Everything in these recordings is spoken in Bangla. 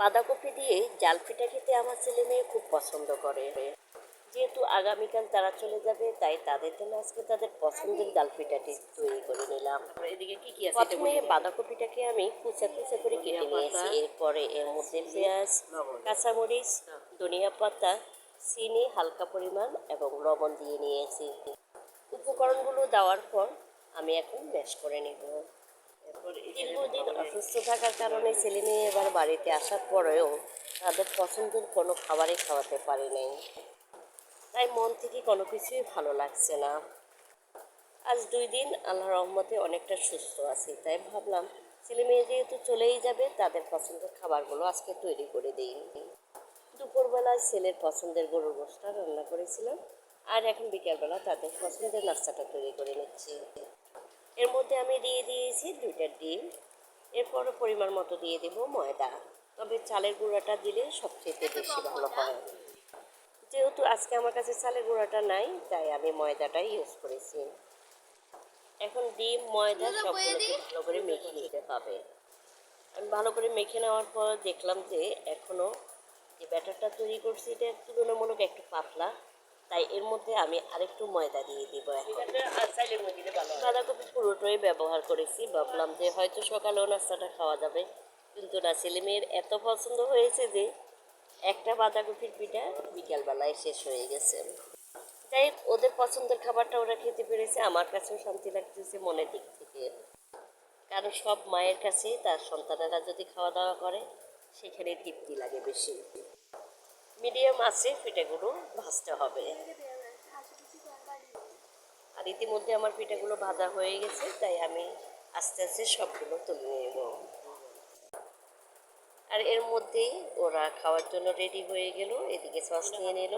বাঁধাকপি দিয়ে জাল পিঠা খেতে আমার ছেলে মেয়ে খুব পছন্দ করে। যেহেতু আগামীকাল তারা চলে যাবে তাই তাদের জন্য আজকে তাদের পছন্দের জাল পিঠাটি তৈরি করে নিলাম। এদিকে কি কি আছে প্রথমে বাঁধাকপিটাকে আমি কুচা কুচা করে কেটে নিয়েছি। এরপরে এর মধ্যে পেঁয়াজ কাঁচামরিচ ধনিয়া পাতা চিনি হালকা পরিমাণ এবং লবণ দিয়ে নিয়েছি। উপকরণগুলো দেওয়ার পর আমি এখন ম্যাশ করে নেব। দীর্ঘদিন অসুস্থ থাকার কারণে ছেলে মেয়ে এবার বাড়িতে আসার পরেও তাদের পছন্দের কোনো খাবারই খাওয়াতে পারি নাই। তাই মন থেকে কোনো কিছুই ভালো লাগছে না। আজ দুই দিন আল্লাহ রহমতে অনেকটা সুস্থ আছি, তাই ভাবলাম ছেলে মেয়ে যেহেতু চলেই যাবে, তাদের পছন্দের খাবারগুলো আজকে তৈরি করে দিই। দুপুরবেলায় ছেলের পছন্দের গরুর গোষ্ঠটা রান্না করেছিলাম, আর এখন বিকেলবেলা তাদের পছন্দের নাস্তাটা তৈরি করে নিচ্ছি। এর মধ্যে আমি দিয়ে দিয়েছি দুইটা ডিম এরপরও পরিমাণ মতো দিয়ে দেব ময়দা। তবে চালের গুঁড়াটা দিলে সবচেয়ে বেশি ভালো হয়। যেহেতু আজকে আমার কাছে চালের গুঁড়াটা নাই তাই আমি ময়দাটাই ইউজ করেছি। এখন ডিম ময়দা সবগুলোকে ভালো করে মেখে নিতে হবে। আমি ভালো করে মেখে নেওয়ার পর দেখলাম যে এখনও যে ব্যাটারটা তৈরি করছি এটা তুলনামূলক একটু পাতলা। তাই এর মধ্যে আমি আরেকটু ময়দা দিয়ে দিব এখন। বাঁধাকপি পুরোটাই ব্যবহার করেছি ভাবলাম যে হয়তো সকালেও নাস্তাটা খাওয়া যাবে। কিন্তু না ছেলে মেয়ের এত পছন্দ হয়েছে যে একটা বাঁধাকপির পিঠা বিকালবেলায় শেষ হয়ে গেছে। যাই ওদের পছন্দের খাবারটা ওরা খেতে পেরেছে আমার কাছেও শান্তি লাগতেছে মনের দিক থেকে। কারণ সব মায়ের কাছে তার সন্তানেরা যদি খাওয়া দাওয়া করে সেখানে তৃপ্তি লাগে বেশি। মিডিয়াম আছে, পিঠাগুলো ভাজতে হবে। আর ইতিমধ্যে আমার পিঠাগুলো ভাজা হয়ে গেছে, তাই আমি আস্তে আস্তে সবগুলো তুলে নেব। আর এর মধ্যেই ওরা খাওয়ার জন্য রেডি হয়ে গেল, এদিকে সস নিয়ে নিল।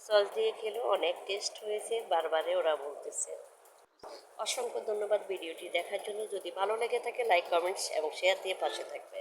সস দিয়ে খেলো, অনেক টেস্ট হয়েছে, বারবারে ওরা বলতেছে। অসংখ্য ধন্যবাদ ভিডিওটি দেখার জন্য। যদি ভালো লেগে থাকে, লাইক, কমেন্টস এবং শেয়ার দিয়ে পাশে থাকবে